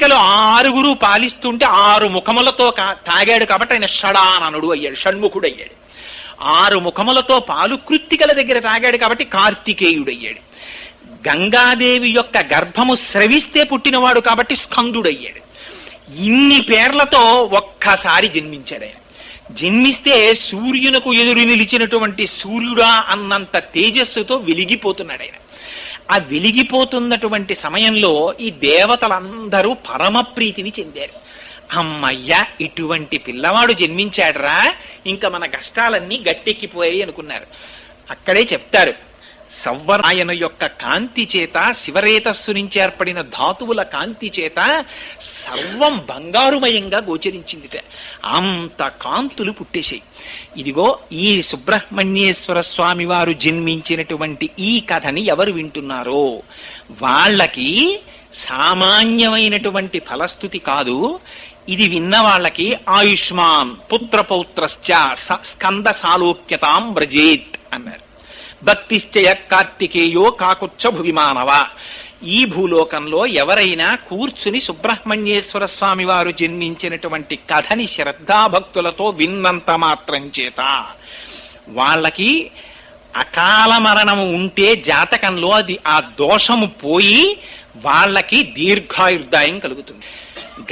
గోపికలు ఆరుగురు పాలిస్తుంటే ఆరు ముఖములతో తాగాడు కాబట్టి ఆయన షడాననుడు అయ్యాడు షణ్ముఖుడు అయ్యాడు ఆరు ముఖములతో పాలు కృత్తికల దగ్గర తాగాడు కాబట్టి కార్తికేయుడు అయ్యాడు గంగాదేవి యొక్క గర్భము స్రవిస్తే పుట్టినవాడు కాబట్టి స్కందుడయ్యాడు. ఇన్ని పేర్లతో ఒక్కసారి జన్మించాడు ఆయన. జన్మిస్తే సూర్యునకు ఎదురు నిలిచినటువంటి సూర్యుడా అన్నంత తేజస్సుతో వెలిగిపోతున్నాడు ఆయన. ఆ వెలిగిపోతున్నటువంటి సమయంలో ఈ దేవతలందరూ పరమ ప్రీతిని చెందారు. అమ్మయ్య ఇటువంటి పిల్లవాడు జన్మించాడరా ఇంకా మన కష్టాలన్నీ గట్టెక్కిపోయాయి అనుకున్నారు. అక్కడే చెప్తారు సవ్వరాయన యొక్క కాంతి చేత శివరేతస్సు నుంచి ఏర్పడిన ధాతువుల కాంతి చేత సర్వం బంగారుమయంగా గోచరించిందిట. అంత కాంతులు పుట్టేశాయి. ఇదిగో ఈ సుబ్రహ్మణ్యేశ్వర స్వామి వారు జన్మించినటువంటి ఈ కథని ఎవరు వింటున్నారో? వాళ్ళకి సామాన్యమైనటువంటి ఫలస్థుతి కాదు. ఇది విన్న వాళ్ళకి ఆయుష్మాన్ పుత్రపౌత్రశ్చ స- స్కంద సాలోక్యతాం బ్రజేత్ అన్నారు. భక్తిశ్చయ కార్తికేయో కాకుచ్చ భువిమానవ ఈ భూలోకంలో ఎవరైనా కూర్చుని సుబ్రహ్మణ్యేశ్వర స్వామి వారు జన్మించినటువంటి కథని శ్రద్ధాభక్తులతో విన్నంత మాత్రం చేత. వాళ్ళకి అకాల మరణము ఉంటే జాతకంలో అది ఆ దోషము పోయి వాళ్ళకి దీర్ఘాయుర్దాయం కలుగుతుంది.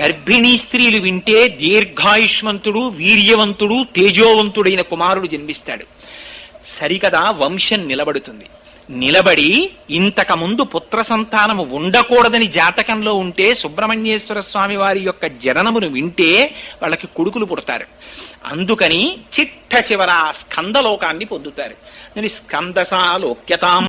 గర్భిణీ స్త్రీలు వింటే దీర్ఘాయుష్మంతుడు వీర్యవంతుడు తేజోవంతుడైన కుమారుడు జన్మిస్తాడు. సరికదా వంశం నిలబడుతుంది. నిలబడి ఇంతకముందు పుత్ర సంతానము ఉండకూడదని జాతకంలో ఉంటే సుబ్రహ్మణ్యేశ్వర స్వామి వారి యొక్క జననమును వింటే వాళ్ళకి కొడుకులు పుడతారు. అందుకని చిట్ట చివర స్కందలోకాన్ని పొందుతారు. స్కందసాలోక్యతాం